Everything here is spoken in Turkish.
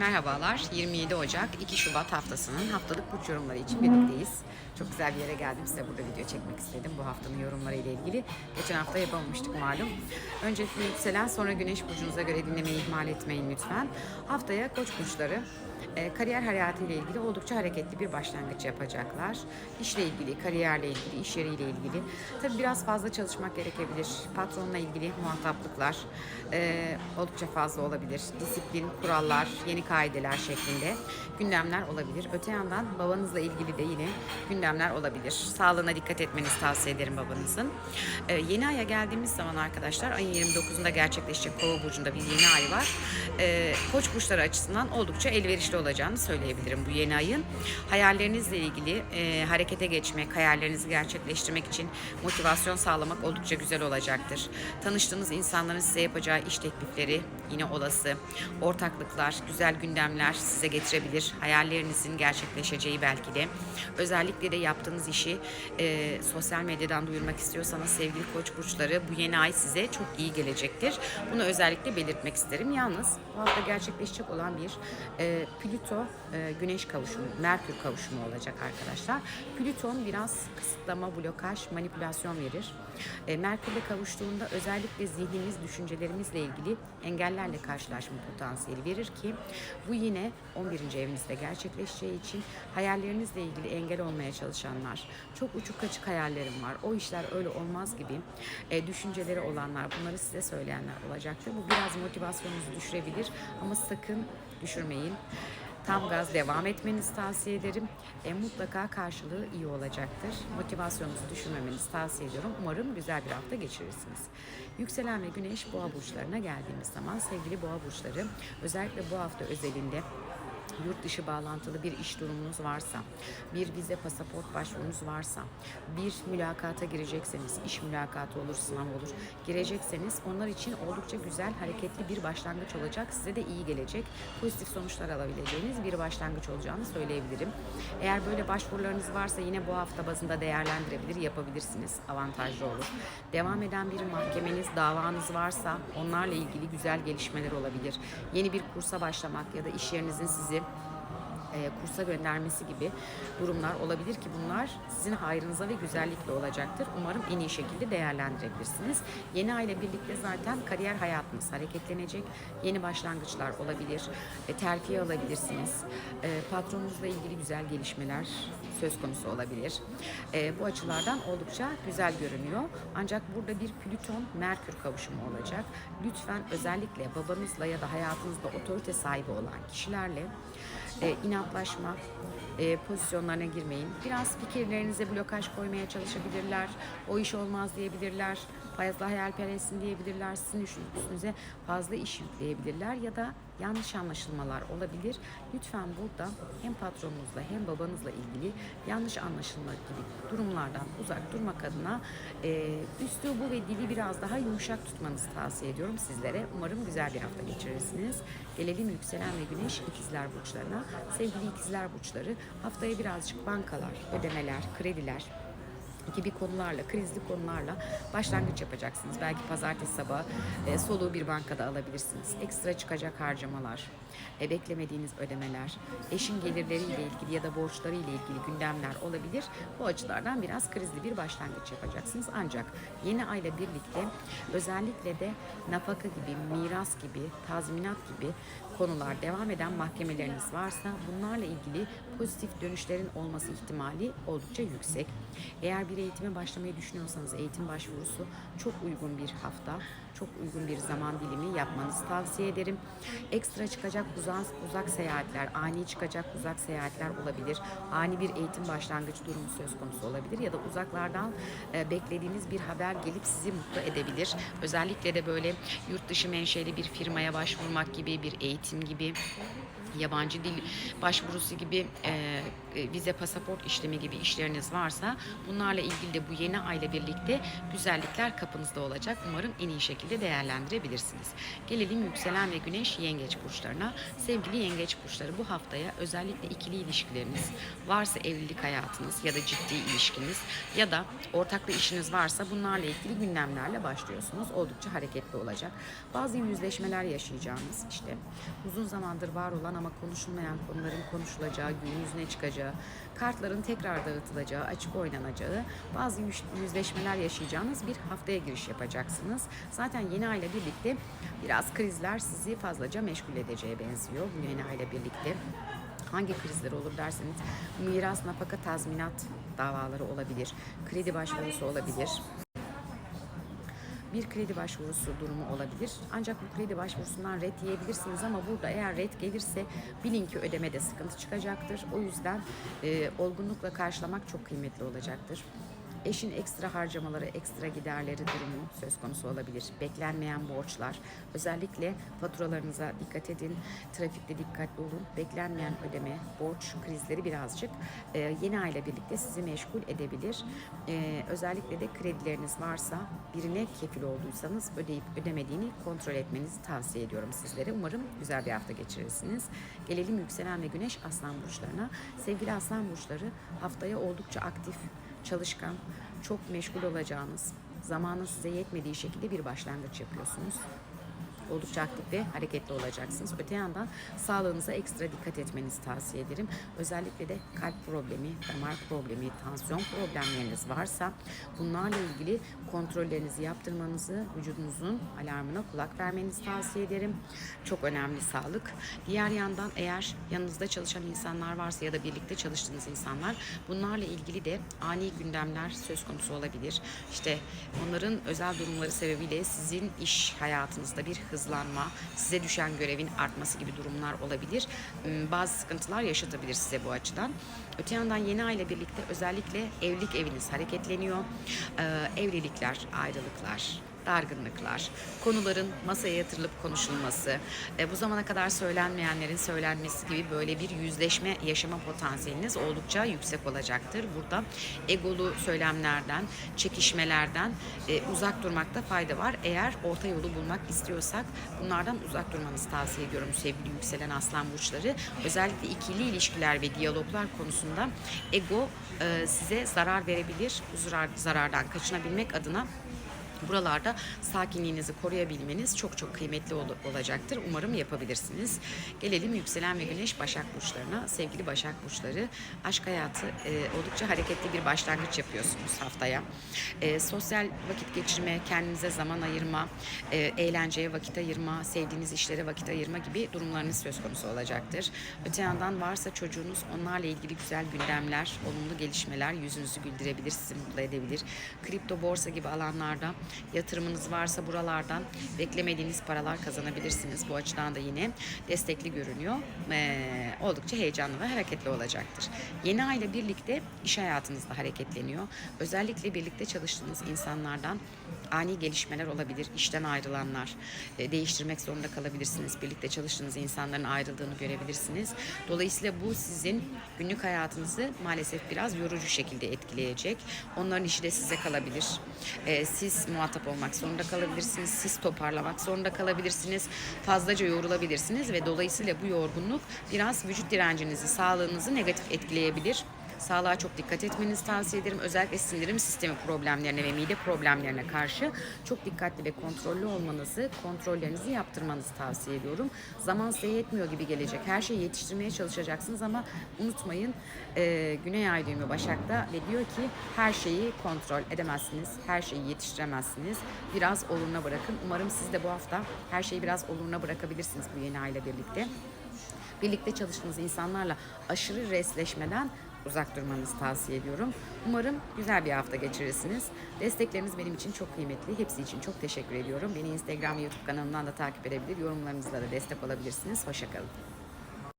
Merhabalar. 27 Ocak 2 Şubat haftasının haftalık burç yorumları için birlikteyiz. Çok güzel bir yere geldim. Size burada video çekmek istedim bu haftanın yorumları ile ilgili. Geçen hafta yapamamıştık malum. Öncelikle yükselen sonra güneş burcunuza göre dinlemeyi ihmal etmeyin lütfen. Haftaya koç burçları kariyer hayatı ile ilgili oldukça hareketli bir başlangıç yapacaklar. İşle ilgili, kariyerle ilgili, iş yeriyle ilgili. Tabii biraz fazla çalışmak gerekebilir. Patronla ilgili muhataplıklar e, oldukça fazla olabilir. Disiplin, kurallar, yeni kaideler şeklinde gündemler olabilir. Öte yandan babanızla ilgili de yine gündemler olabilir. Sağlığına dikkat etmenizi tavsiye ederim babanızın. E, yeni aya geldiğimiz zaman arkadaşlar ayın 29'unda gerçekleşecek Kova burcunda bir yeni ay var. Koç burçları açısından oldukça elverişli olacağını söyleyebilirim bu yeni ayın. Hayallerinizle ilgili e, harekete geçmek, hayallerinizi gerçekleştirmek için motivasyon sağlamak oldukça güzel olacaktır. Tanıştığınız insanların size yapacağı iş teklifleri yine olası. Ortaklıklar, güzel gündemler size getirebilir. Hayallerinizin gerçekleşeceği belki de. Özellikle de yaptığınız işi e, sosyal medyadan duyurmak istiyorsanız sevgili koç burçları bu yeni ay size çok iyi gelecektir. Bunu özellikle belirtmek isterim. Yalnız bu hafta gerçekleşecek olan bir e, Plüto e, Güneş kavuşumu, Merkür kavuşumu olacak arkadaşlar. Plüton biraz kısıtlama, blokaj, manipülasyon verir. E, Merkür'le kavuştuğunda özellikle zihnimiz, düşüncelerimizle ilgili engellerle karşılaşma potansiyeli verir ki bu yine 11. evinizde gerçekleşeceği için hayallerinizle ilgili engel olmaya çalışanlar, çok uçuk kaçık hayallerim var, o işler öyle olmaz gibi e, düşünceleri olanlar, bunları size söyleyenler olacaktır. Bu biraz motivasyonunuzu düşürebilir ama sakın düşürmeyin. Tam gaz devam etmenizi tavsiye ederim. E, mutlaka karşılığı iyi olacaktır. Motivasyonunuzu düşürmemenizi tavsiye ediyorum. Umarım güzel bir hafta geçirirsiniz. Yükselen ve güneş boğa burçlarına geldiğimiz zaman sevgili boğa burçları özellikle bu hafta özelinde yurt dışı bağlantılı bir iş durumunuz varsa, bir vize pasaport başvurunuz varsa, bir mülakata girecekseniz, iş mülakatı olur, sınav olur, girecekseniz onlar için oldukça güzel, hareketli bir başlangıç olacak. Size de iyi gelecek, pozitif sonuçlar alabileceğiniz bir başlangıç olacağını söyleyebilirim. Eğer böyle başvurularınız varsa yine bu hafta bazında değerlendirebilir, yapabilirsiniz. Avantajlı olur. Devam eden bir mahkemeniz, davanız varsa onlarla ilgili güzel gelişmeler olabilir. Yeni bir kursa başlamak ya da iş yerinizin sizi e, kursa göndermesi gibi durumlar olabilir ki bunlar sizin hayrınıza ve güzellikle olacaktır. Umarım en iyi şekilde değerlendirebilirsiniz. Yeni aile birlikte zaten kariyer hayatınız hareketlenecek. Yeni başlangıçlar olabilir. E, terfi alabilirsiniz. E, patronunuzla ilgili güzel gelişmeler söz konusu olabilir. E, bu açılardan oldukça güzel görünüyor. Ancak burada bir Plüton Merkür kavuşumu olacak. Lütfen özellikle babanızla ya da hayatınızda otorite sahibi olan kişilerle e, inatlaşma e, pozisyonlarına girmeyin. Biraz fikirlerinize blokaj koymaya çalışabilirler. O iş olmaz diyebilirler. Fazla hayalperestsin diyebilirler. Sizin üstünüze fazla iş yükleyebilirler ya da yanlış anlaşılmalar olabilir. Lütfen burada hem patronunuzla hem babanızla ilgili yanlış anlaşılma gibi durumlardan uzak durmak adına e, üslubu ve dili biraz daha yumuşak tutmanızı tavsiye ediyorum sizlere. Umarım güzel bir hafta geçirirsiniz. Gelelim yükselen ve güneş ikizler burçlarına. Sevgili ikizler burçları haftaya birazcık bankalar, ödemeler, krediler, gibi konularla, krizli konularla başlangıç yapacaksınız. Belki pazartesi sabahı e, soluğu bir bankada alabilirsiniz. Ekstra çıkacak harcamalar, e, beklemediğiniz ödemeler, eşin gelirleriyle ilgili ya da borçlarıyla ilgili gündemler olabilir. Bu açılardan biraz krizli bir başlangıç yapacaksınız. Ancak yeni ayla birlikte özellikle de nafaka gibi, miras gibi, tazminat gibi konular devam eden mahkemeleriniz varsa bunlarla ilgili pozitif dönüşlerin olması ihtimali oldukça yüksek. Eğer bir eğitime başlamayı düşünüyorsanız eğitim başvurusu çok uygun bir hafta, çok uygun bir zaman dilimi yapmanızı tavsiye ederim. Ekstra çıkacak uzak, uzak seyahatler, ani çıkacak uzak seyahatler olabilir. Ani bir eğitim başlangıç durumu söz konusu olabilir ya da uzaklardan e, beklediğiniz bir haber gelip sizi mutlu edebilir. Özellikle de böyle yurt dışı menşeli bir firmaya başvurmak gibi, bir eğitim gibi yabancı dil başvurusu gibi e, e, vize pasaport işlemi gibi işleriniz varsa bunlarla ilgili de bu yeni ayla birlikte güzellikler kapınızda olacak. Umarım en iyi şekilde değerlendirebilirsiniz. Gelelim yükselen ve güneş yengeç burçlarına. Sevgili yengeç burçları bu haftaya özellikle ikili ilişkileriniz varsa evlilik hayatınız ya da ciddi ilişkiniz ya da ortaklı işiniz varsa bunlarla ilgili gündemlerle başlıyorsunuz. Oldukça hareketli olacak. Bazı yüzleşmeler yaşayacağınız işte uzun zamandır var olan ama konuşulmayan konuların konuşulacağı, gün yüzüne çıkacağı, kartların tekrar dağıtılacağı, açık oynanacağı, bazı yüz- yüzleşmeler yaşayacağınız bir haftaya giriş yapacaksınız. Zaten yeni ayla birlikte biraz krizler sizi fazlaca meşgul edeceğe benziyor bu yeni ayla birlikte. Hangi krizler olur derseniz miras, nafaka, tazminat davaları olabilir, kredi başvurusu olabilir, bir kredi başvurusu durumu olabilir. Ancak bu kredi başvurusundan red yiyebilirsiniz ama burada eğer red gelirse bilin ki ödemede sıkıntı çıkacaktır. O yüzden e, olgunlukla karşılamak çok kıymetli olacaktır. Eşin ekstra harcamaları, ekstra giderleri durumu söz konusu olabilir. Beklenmeyen borçlar, özellikle faturalarınıza dikkat edin, trafikte dikkatli olun. Beklenmeyen ödeme, borç krizleri birazcık e, yeni ayla birlikte sizi meşgul edebilir. E, özellikle de kredileriniz varsa birine kefil olduysanız ödeyip ödemediğini kontrol etmenizi tavsiye ediyorum sizlere. Umarım güzel bir hafta geçirirsiniz. Gelelim yükselen ve güneş aslan burçlarına. Sevgili aslan burçları haftaya oldukça aktif, çalışkan, çok meşgul olacağınız, zamanın size yetmediği şekilde bir başlangıç yapıyorsunuz oldukça aktif ve hareketli olacaksınız. Öte yandan sağlığınıza ekstra dikkat etmenizi tavsiye ederim. Özellikle de kalp problemi, damar problemi, tansiyon problemleriniz varsa bunlarla ilgili kontrollerinizi yaptırmanızı, vücudunuzun alarmına kulak vermenizi tavsiye ederim. Çok önemli sağlık. Diğer yandan eğer yanınızda çalışan insanlar varsa ya da birlikte çalıştığınız insanlar bunlarla ilgili de ani gündemler söz konusu olabilir. İşte onların özel durumları sebebiyle sizin iş hayatınızda bir hızlanma, size düşen görevin artması gibi durumlar olabilir. Hmm, Bazı sıkıntılar yaşatabilir size bu açıdan. Öte yandan yeni ayla birlikte özellikle evlilik eviniz hareketleniyor. Ee, evlilikler, ayrılıklar, dargınlıklar, konuların masaya yatırılıp konuşulması, e, bu zamana kadar söylenmeyenlerin söylenmesi gibi böyle bir yüzleşme yaşama potansiyeliniz oldukça yüksek olacaktır. Burada egolu söylemlerden, çekişmelerden e, uzak durmakta fayda var. Eğer orta yolu bulmak istiyorsak bunlardan uzak durmanızı tavsiye ediyorum sevgili yükselen aslan burçları. Özellikle ikili ilişkiler ve diyaloglar konusunda ego e, size zarar verebilir. Bu zarar, zarardan kaçınabilmek adına Buralarda sakinliğinizi koruyabilmeniz çok çok kıymetli ol- olacaktır. Umarım yapabilirsiniz. Gelelim yükselen ve güneş Başak Burçlarına. Sevgili Başak Burçları, aşk hayatı e, oldukça hareketli bir başlangıç yapıyorsunuz haftaya. E, sosyal vakit geçirme, kendinize zaman ayırma, e, eğlenceye vakit ayırma, sevdiğiniz işlere vakit ayırma gibi durumlarınız söz konusu olacaktır. Öte yandan varsa çocuğunuz onlarla ilgili güzel gündemler, olumlu gelişmeler yüzünüzü güldürebilir, sizi mutlu edebilir. Kripto borsa gibi alanlarda yatırımınız varsa buralardan beklemediğiniz paralar kazanabilirsiniz. Bu açıdan da yine destekli görünüyor. Ee, oldukça heyecanlı ve hareketli olacaktır. Yeni ay ile birlikte iş hayatınız da hareketleniyor. Özellikle birlikte çalıştığınız insanlardan ani gelişmeler olabilir. İşten ayrılanlar, e, değiştirmek zorunda kalabilirsiniz. Birlikte çalıştığınız insanların ayrıldığını görebilirsiniz. Dolayısıyla bu sizin günlük hayatınızı maalesef biraz yorucu şekilde etkileyecek. Onların işi de size kalabilir. E, siz muhatap olmak zorunda kalabilirsiniz. Siz toparlamak zorunda kalabilirsiniz. Fazlaca yorulabilirsiniz ve dolayısıyla bu yorgunluk biraz vücut direncinizi, sağlığınızı negatif etkileyebilir. Sağlığa çok dikkat etmenizi tavsiye ederim. Özellikle sindirim sistemi problemlerine ve mide problemlerine karşı çok dikkatli ve kontrollü olmanızı, kontrollerinizi yaptırmanızı tavsiye ediyorum. Zaman size yetmiyor gibi gelecek. Her şeyi yetiştirmeye çalışacaksınız ama unutmayın e, Güney Ay düğümü Başak'ta ve diyor ki her şeyi kontrol edemezsiniz. Her şeyi yetiştiremezsiniz. Biraz oluruna bırakın. Umarım siz de bu hafta her şeyi biraz oluruna bırakabilirsiniz bu yeni ayla birlikte birlikte çalıştığınız insanlarla aşırı resleşmeden uzak durmanızı tavsiye ediyorum. Umarım güzel bir hafta geçirirsiniz. Destekleriniz benim için çok kıymetli. Hepsi için çok teşekkür ediyorum. Beni Instagram ve YouTube kanalımdan da takip edebilir. Yorumlarınızla da destek olabilirsiniz. Hoşçakalın.